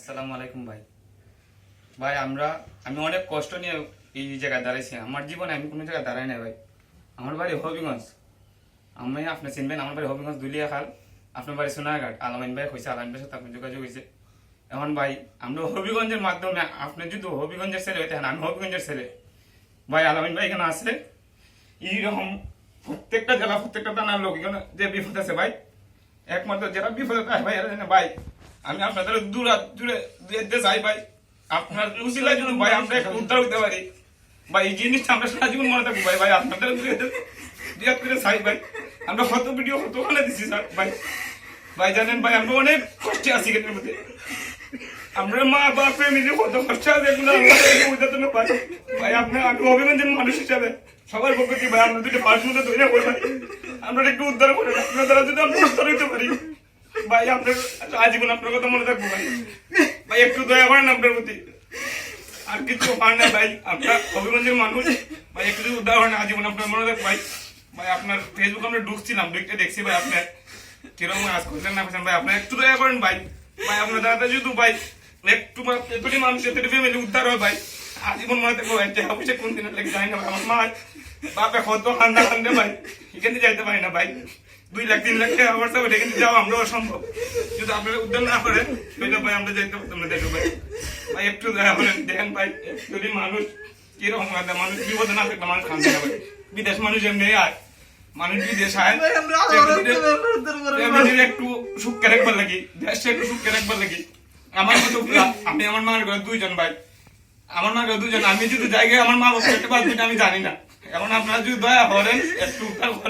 আসসালামু আলাইকুম ভাই। ভাই, আমরা আমি অনেক কষ্ট নিয়ে এই জায়গায় দাঁড়াইছি। আমার জীবনে আমি কোনো জায়গায় দাঁড়াই না ভাই। আমার বাড়ি হবিগঞ্জ। আমি আপনি চিনবেন, আমার বাড়ি হবিগঞ্জ দুলিয়া খাল আপনার বাড়ি সোনারঘাট। আলামিন ভাই হয়েছে আলামিন ভাইয়ের সাথে যোগাযোগ হয়েছে এখন ভাই, আমরা হবিগঞ্জের মাধ্যমে আপনি যদি হবিগঞ্জের ছেলে হইতেন আমি হবিগঞ্জের ছেলে। ভাই, আলামিন ভাই এখানে আছে এইরকম প্রত্যেকটা জেলা, প্রত্যেকটা থানার লোক এখানে যে বিপদ আছে ভাই, একমাত্র যারা বিপদে ভাই, এরা ভাই। আমি আপনাদের দূরে দূরে যেতে চাই ভাই। আপনার উচিলার জন্য ভাই, আমরা একটু উদ্ধার হইতে পারি। ভাই, এই জিনিসটা আমরা সারা জীবন মনে থাকব ভাই ভাই, আপনাদের বিরাট করে চাই ভাই। আমরা কত ভিডিও কত ওখানে দিচ্ছি স্যার, ভাই। ভাই, জানেন ভাই, আমরা অনেক কষ্টে আছি এখানের মধ্যে। আমরা মা বাপ মিলে কত কষ্ট আছে এগুলো আমরা ভাই। আপনার আমি অভিমানের মানুষ হিসাবে সবার পক্ষ থেকে ভাই, আমরা দুটো পাঁচ মতো তৈরি করে আমরা একটু উদ্ধার করে আপনার দ্বারা যদি আমরা উদ্ধার হইতে পারি। ভাই, আপনার আজীবন আপনার কথা মনে থাকব ভাই। ভাই, একটু দয়া করেন আপনার প্রতি। আর কিছু হয় না ভাই, আপনার অভিগঞ্জের মানুষ। ভাই, একটু উদ্ধার হয় না, আজীবন আপনার মনে থাকব ভাই। ভাই, আপনার ফেসবুক আমরা ঢুকছিলাম, ঢুকতে দেখছি ভাই আপনার কীরকম আজ করলেন না করছেন। ভাই, আপনার একটু দয়া করেন ভাই। ভাই, আপনার দাদা যদি ভাই, একটু এতটি মানুষ, এতটি ফ্যামিলি উদ্ধার হয় ভাই, আজীবন মনে থাকব ভাই, যে অফিসে কোন দিনের লেগে যাই না, আমার মা বাপে কত খান্দা খান্দে ভাই। এখান যাইতে পারি না ভাই। দুই লাখ তিন লাখ টাকা যাওয়া আমরাও সম্ভব যদি আপনারা উদ্ধার না করেন তাহলে ভাই আমরা যাইতে পারতাম না দেখো ভাই। ভাই একটু করেন দেখেন ভাই যদি মানুষ কীরকম মানুষ বিপদে না থাকলে মানুষ খান্দে না ভাই। বিদেশ মানুষ এমনি আয় মানুষ বিদেশ আয়। একটু সুখকে রাখবার লাগি দেশটা একটু সুখকে রাখবার লাগি আমার মতো আমি আমার মার ঘরে দুইজন ভাই আমার মা দুজন আমি যদি জায়গায় আমার মা বাবা এটা আমি জানি না। এখন আপনারা যদি দয়া করেন একটু উদ্ধার করেন।